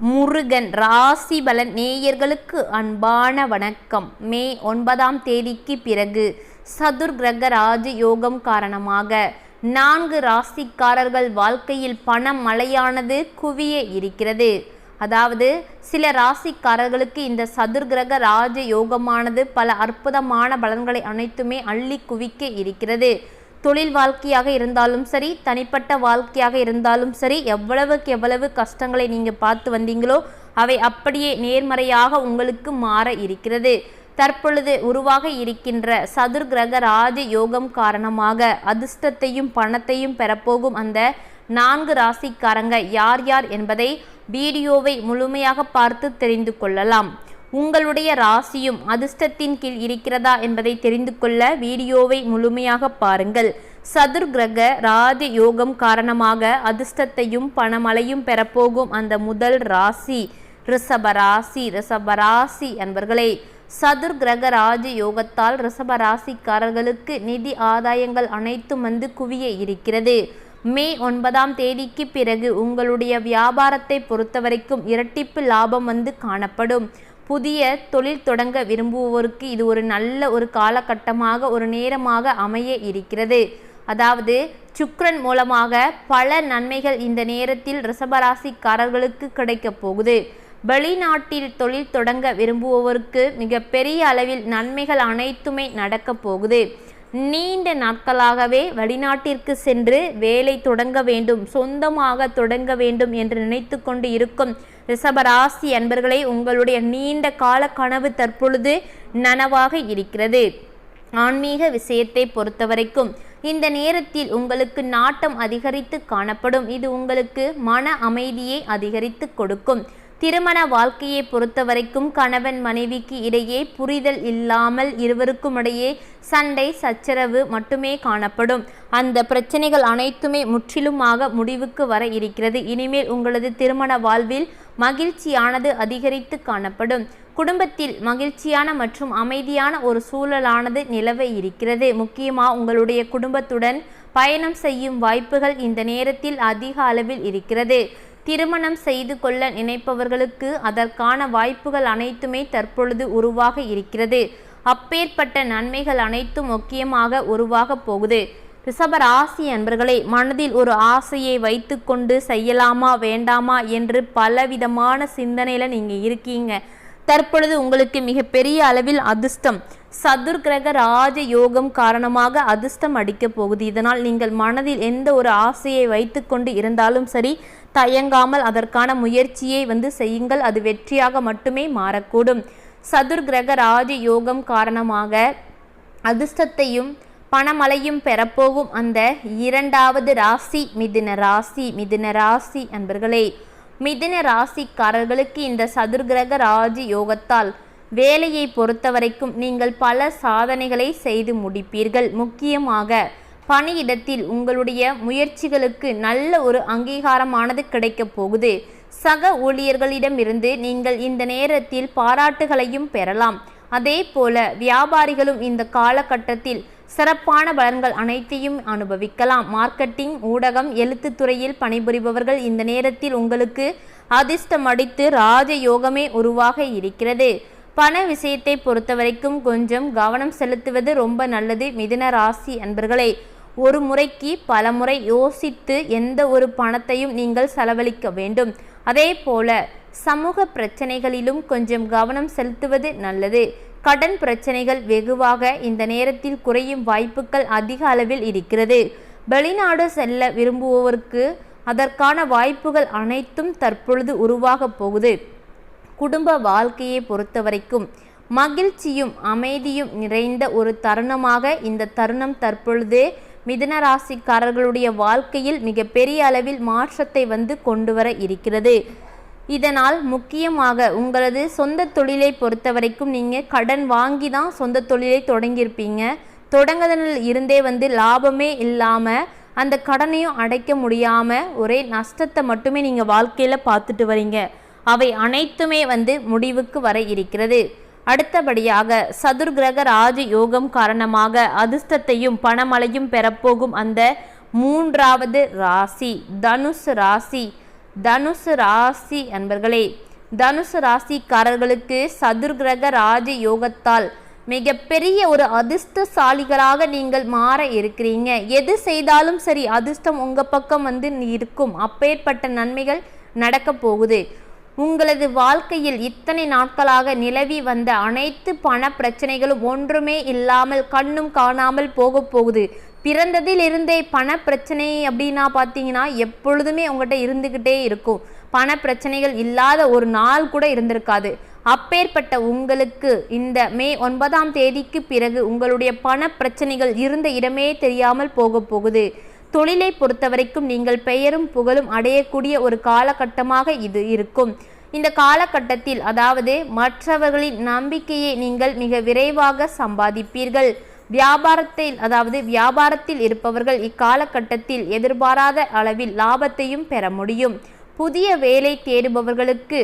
முருகன் ராசி பலன் நேயர்களுக்கு அன்பான வணக்கம். மே ஒன்பதாம் தேதிக்கு பிறகு சதுர் கிரக ராஜ யோகம் காரணமாக நான்கு ராசிக்காரர்கள் வாழ்க்கையில் பண மழையானது குவிய இருக்கிறது. அதாவது சில ராசிக்காரர்களுக்கு இந்த சதுர் கிரக ராஜ யோகமானது பல அற்புதமான பலன்களை அனைத்துமே அள்ளி குவிக்க இருக்கிறது. தொழில் வாழ்க்கையாக இருந்தாலும் சரி தனிப்பட்ட வாழ்க்கையாக இருந்தாலும் சரி எவ்வளவுக்கு எவ்வளவு கஷ்டங்களை நீங்கள் பார்த்து வந்தீங்களோ அவை அப்படியே நேர்மறையாக உங்களுக்கு மாற இருக்கிறது. தற்பொழுது உருவாக இருக்கின்ற சதுர் கிரக ராஜ யோகம் காரணமாக அதிர்ஷ்டத்தையும் பணத்தையும் பெறப்போகும் அந்த நான்கு ராசிக்காரங்க யார் யார் என்பதை வீடியோவை முழுமையாக பார்த்து தெரிந்து கொள்ளலாம். உங்களுடைய ராசியும் அதிர்ஷ்டத்தின் கீழ் இருக்கிறதா என்பதை தெரிந்து கொள்ள வீடியோவை முழுமையாக பாருங்கள். சதுர்கிரக ராஜ யோகம் காரணமாக அதிர்ஷ்டத்தையும் பணமழையும் பெறப்போகும் அந்த முதல் ராசி ரிஷபராசி ராசி என்பர்களே ராசி சதுர் கிரக ராஜ யோகத்தால் ரிஷபராசிக்காரர்களுக்கு நிதி ஆதாயங்கள் அனைத்தும் வந்து குவிய இருக்கிறது. மே ஒன்பதாம் தேதிக்கு பிறகு உங்களுடைய வியாபாரத்தை பொறுத்தவரைக்கும் இரட்டிப்பு லாபம் வந்து காணப்படும். புதிய தொழில் தொடங்க விரும்புவோருக்கு இது ஒரு நல்ல ஒரு காலகட்டமாக ஒரு நேரமாக அமைய இருக்கிறது. அதாவது சுக்ரன் மூலமாக பல நன்மைகள் இந்த நேரத்தில் ரிஷபராசிக்காரர்களுக்கு கிடைக்கப் போகுது. வெளிநாட்டில் தொழில் தொடங்க விரும்புவோருக்கு மிக பெரிய அளவில் நன்மைகள் அனைத்துமே நடக்கப் போகுது. நீண்ட நாட்களாகவே வெளிநாட்டிற்கு சென்று வேலை தொடங்க வேண்டும் சொந்தமாக தொடங்க வேண்டும் என்று நினைத்து கொண்டு இருக்கும் ரிஷபராசி அன்பர்களை உங்களுடைய நீண்ட கால கனவு தற்பொழுது நனவாக இருக்கிறது. ஆன்மீக விஷயத்தை பொறுத்தவரைக்கும் இந்த நேரத்தில் உங்களுக்கு நாட்டம் அதிகரித்து காணப்படும். இது உங்களுக்கு மன அமைதியை அதிகரித்து கொடுக்கும். திருமண வாழ்க்கையை பொறுத்தவரைக்கும் கணவன் மனைவிக்கு இடையே புரிதல் இல்லாமல் இருவருக்கும் இடையே சண்டை சச்சரவு மட்டுமே காணப்படும். அந்த பிரச்சனைகள் அனைத்துமே முற்றிலுமாக முடிவுக்கு வர இருக்கிறது. இனிமேல் உங்களது திருமண வாழ்வில் மகிழ்ச்சியானது அதிகரித்து காணப்படும். குடும்பத்தில் மகிழ்ச்சியான மற்றும் அமைதியான ஒரு சூழலானது நிலவ இருக்கிறது. முக்கியமாக உங்களுடைய குடும்பத்துடன் பயணம் செய்யும் வாய்ப்புகள் இந்த நேரத்தில் அதிக அளவில் இருக்கிறது. திருமணம் செய்து கொள்ள நினைப்பவர்களுக்கு அதற்கான வாய்ப்புகள் அனைத்துமே தற்பொழுது உருவாக இருக்கிறது. அப்பேற்பட்ட நன்மைகள் அனைத்தும் முக்கியமாக உருவாக போகுது. ரிஷப ராசி அன்பர்களே மனதில் ஒரு ஆசையை வைத்துக்கொண்டு செய்யலாமா வேண்டாமா என்று பலவிதமான சிந்தனையில் நீங்கள் இருக்கீங்க. தற்பொழுது உங்களுக்கு மிகப்பெரிய அளவில் அதிர்ஷ்டம். சதுர் கிரக ராஜ யோகம் காரணமாக அதிர்ஷ்டம் அடிக்கப் போகுது. இதனால் நீங்கள் மனதில் எந்த ஒரு ஆசையை வைத்துக்கொண்டு இருந்தாலும் சரி தயங்காமல் அதற்கான முயற்சியை வந்து செய்யுங்கள். அது வெற்றியாக மட்டுமே மாறக்கூடும். சதுர் கிரக ராஜ யோகம் காரணமாக அதிர்ஷ்டத்தையும் பணமழையும் பெறப்போகும் அந்த இரண்டாவது ராசி மிதுன ராசி மிதுன ராசி அன்பர்களே. மிதுன ராசிக்காரர்களுக்கு இந்த சதுர்கிரக ராஜ யோகத்தால் வேலையை பொறுத்தவரைக்கும் நீங்கள் பல சாதனைகளை செய்து முடிப்பீர்கள். முக்கியமாக பணியிடத்தில் உங்களுடைய முயற்சிகளுக்கு நல்ல ஒரு அங்கீகாரமானது கிடைக்கப் போகுது. சக ஊழியர்களிடமிருந்து நீங்கள் இந்த நேரத்தில் பாராட்டுகளையும் பெறலாம். அதே போல வியாபாரிகளும் இந்த காலகட்டத்தில் சிறப்பான பலன்கள் அனைத்தையும் அனுபவிக்கலாம். மார்க்கெட்டிங் ஊடகம் எழுத்துத்துறையில் பணிபுரிபவர்கள் இந்த நேரத்தில் உங்களுக்கு அதிர்ஷ்டம் அடித்து ராஜயோகமே உருவாக இருக்கிறது. பண விஷயத்தை பொறுத்தவரைக்கும் கொஞ்சம் கவனம் செலுத்துவது ரொம்ப நல்லது மிதுன ராசி அன்பர்களே. ஒரு முறைக்கு பல முறை யோசித்து எந்த ஒரு பணத்தையும் நீங்கள் செலவழிக்க வேண்டும். அதே போல சமூக பிரச்சனைகளிலும் கொஞ்சம் கவனம் செலுத்துவது நல்லது. கடன் பிரச்சனைகள் வெகுவாக இந்த நேரத்தில் குறையும் வாய்ப்புகள் அதிக அளவில் இருக்கிறது. வெளிநாடு செல்ல விரும்புவோருக்கு அதற்கான வாய்ப்புகள் அனைத்தும் தற்பொழுது உருவாகப் போகுது. குடும்ப வாழ்க்கையை பொறுத்தவரைக்கும் மகிழ்ச்சியும் அமைதியும் நிறைந்த ஒரு தருணமாக இந்த தருணம் தற்பொழுது மிதன ராசிக்காரர்களுடைய வாழ்க்கையில் மிகப்பெரிய அளவில் மாற்றத்தை வந்து கொண்டு வர இருக்கிறது. இதனால் முக்கியமாக உங்களது சொந்த தொழிலை பொறுத்த வரைக்கும் நீங்கள் கடன் வாங்கி தான் சொந்த தொழிலை தொடங்கியிருப்பீங்க. தொடங்குதலில் இருந்தே வந்து லாபமே இல்லாமல் அந்த கடனையும் அடைக்க முடியாமல் ஒரே நஷ்டத்தை மட்டுமே நீங்கள் வாழ்க்கையில் பார்த்துட்டு வரீங்க. அவை அனைத்துமே வந்து முடிவுக்கு வர இருக்கிறது. அடுத்தபடியாக சதுர்கிரக ராஜ யோகம் காரணமாக அதிர்ஷ்டத்தையும் பணமழையும் பெறப்போகும் அந்த மூன்றாவது ராசி தனுஷ் ராசி தனுசு ராசி அன்பர்களே தனுசு ராசிக்காரர்களுக்கு சதுர்கிரக ராஜ யோகத்தால் மிகப்பெரிய ஒரு அதிர்ஷ்டசாலிகளாக நீங்கள் மாற இருக்கிறீங்க. எது செய்தாலும் சரி அதிர்ஷ்டம் உங்கள் பக்கம் வந்து இருக்கும். அப்பேற்பட்ட நன்மைகள் நடக்க போகுது. உங்களது வாழ்க்கையில் இத்தனை நாட்களாக நிலவி வந்த அனைத்து பண பிரச்சனைகளும் ஒன்றுமே இல்லாமல் கண்ணும் காணாமல் போக போகுது. பிறந்ததில் இருந்தே பண பிரச்சனை அப்படின்னா பார்த்தீங்கன்னா எப்பொழுதுமே உங்கள்கிட்ட இருந்துக்கிட்டே இருக்கும். பண பிரச்சனைகள் இல்லாத ஒரு நாள் கூட இருந்திருக்காது. அப்பேற்பட்ட உங்களுக்கு இந்த மே ஒன்பதாம் தேதிக்கு பிறகு உங்களுடைய பண பிரச்சனைகள் இருந்த இடமே தெரியாமல் போக போகுது. தொழிலை பொறுத்தவரைக்கும் நீங்கள் பெயரும் புகழும் அடையக்கூடிய ஒரு காலகட்டமாக இது இருக்கும். இந்த காலகட்டத்தில் அதாவது மற்றவர்களின் நம்பிக்கையை நீங்கள் மிக விரைவாக சம்பாதிப்பீர்கள். வியாபாரத்தில் அதாவது வியாபாரத்தில் இருப்பவர்கள் இக்காலகட்டத்தில் எதிர்பாராத அளவில் லாபத்தையும் பெற முடியும். புதிய வேலை தேடுபவர்களுக்கு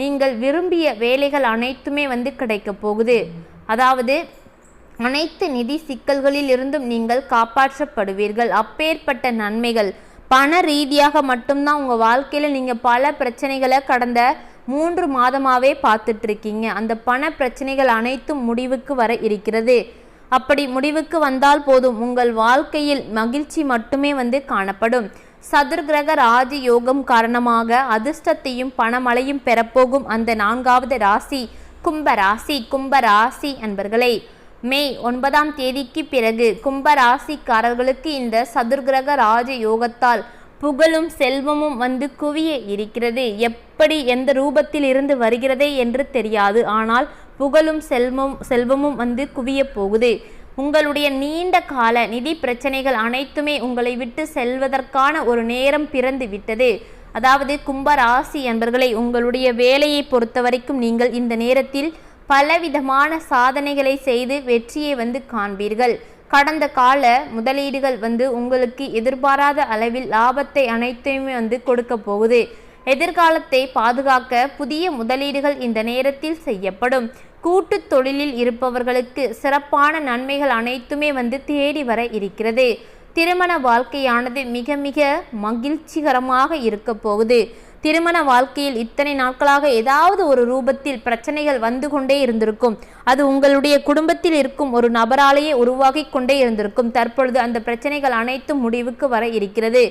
நீங்கள் விரும்பிய வேலைகள் அனைத்துமே வந்து கிடைக்க போகுது. அதாவது அனைத்து நிதி சிக்கல்களில் இருந்தும் நீங்கள் காப்பாற்றப்படுவீர்கள். அப்பேற்பட்ட நன்மைகள். பண ரீதியாக மட்டும்தான் உங்கள் வாழ்க்கையில் நீங்கள் பல பிரச்சனைகளை கடந்த மூன்று மாதமாகவே பார்த்துட்ருக்கீங்க. அந்த பண பிரச்சனைகள் அனைத்தும் முடிவுக்கு வர இருக்கிறது. அப்படி முடிவுக்கு வந்தால் போதும் உங்கள் வாழ்க்கையில் மகிழ்ச்சி மட்டுமே வந்து காணப்படும். சதுர்கிரக ராஜ யோகம் காரணமாக அதிர்ஷ்டத்தையும் பணமழையும் பெறப்போகும் அந்த நான்காவது ராசி. கும்ப ராசி கும்ப ராசி அன்பர்களே. மே ஒன்பதாம் தேதிக்கு பிறகு கும்ப ராசிக்காரர்களுக்கு இந்த சதுர்கிரக ராஜ யோகத்தால் புகழும் செல்வமும் வந்து குவிய இருக்கிறது. எப்படி எந்த ரூபத்தில் இருந்து வருகிறதே என்று தெரியாது. ஆனால் புகழும் செல்வம் செல்வமும் வந்து குவிய போகுது. உங்களுடைய நீண்ட கால நிதி பிரச்சனைகள் அனைத்துமே உங்களை விட்டு செல்வதற்கான ஒரு நேரம் பிறந்து விட்டது. அதாவது கும்பராசி என்பர்களை உங்களுடைய வேலையை பொறுத்த வரைக்கும் நீங்கள் இந்த நேரத்தில் பலவிதமான சாதனைகளை செய்து வெற்றியை வந்து காண்பீர்கள். கடந்த கால முதலீடுகள் வந்து உங்களுக்கு எதிர்பாராத அளவில் லாபத்தை அனைத்தையுமே வந்து கொடுக்க போகுது. எதிர்காலத்தை பாதுகாக்க புதிய முதலீடுகள் இந்த நேரத்தில் செய்யப்படும். கூட்டு தொழிலில் இருப்பவர்களுக்கு சிறப்பான நன்மைகள் அனைத்துமே வந்து தேடி வர இருக்கிறது. திருமண வாழ்க்கையானது மிக மிக மகிழ்ச்சிகரமாக இருக்க போகுது. திருமண வாழ்க்கையில் இத்தனை நாட்களாக ஏதாவது ஒரு ரூபத்தில் பிரச்சனைகள் வந்து கொண்டே இருந்திருக்கும். அது உங்களுடைய குடும்பத்தில் இருக்கும் ஒரு நபராலேயே உருவாகி கொண்டே இருந்திருக்கும். தற்பொழுது அந்த பிரச்சனைகள் அனைத்தும் முடிவுக்கு வர இருக்கிறது.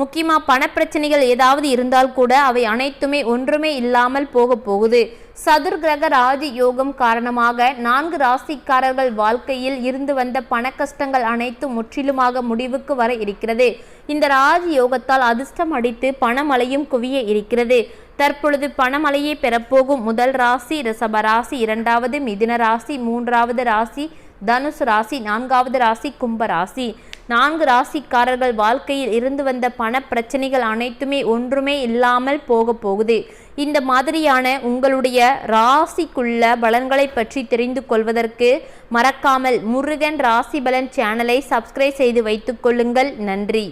முக்கியமாக பணப்பிரச்சனைகள் ஏதாவது இருந்தால் கூட அவை அனைத்துமே ஒன்றுமே இல்லாமல் போக போகுது. சதுர்கிரக ராஜ யோகம் காரணமாக நான்கு ராசிக்காரர்கள் வாழ்க்கையில் இருந்து வந்த பண கஷ்டங்கள் அனைத்தும் முற்றிலுமாக முடிவுக்கு வர இருக்கிறது. இந்த ராஜ யோகத்தால் அதிர்ஷ்டம் அடித்து பணமழையும் குவிய இருக்கிறது. தற்பொழுது பணமழையை பெறப்போகும் முதல் ராசி ரிஷப ராசி இரண்டாவது மிதின ராசி மூன்றாவது ராசி தனுசு ராசி நான்காவது ராசி கும்ப ராசி. நான்கு ராசிக்காரர்கள் வாழ்க்கையில் இருந்து வந்த பண பிரச்சனைகள் அனைத்துமே ஒன்றுமே இல்லாமல் போக போகுது. இந்த மாதிரியான உங்களுடைய ராசிக்குள்ள பலன்களை பற்றி தெரிந்து கொள்வதற்கு மறக்காமல் முருகன் ராசி பலன் சேனலை சப்ஸ்கிரைப் செய்து வைத்துக்கொள்ளுங்கள் நன்றி.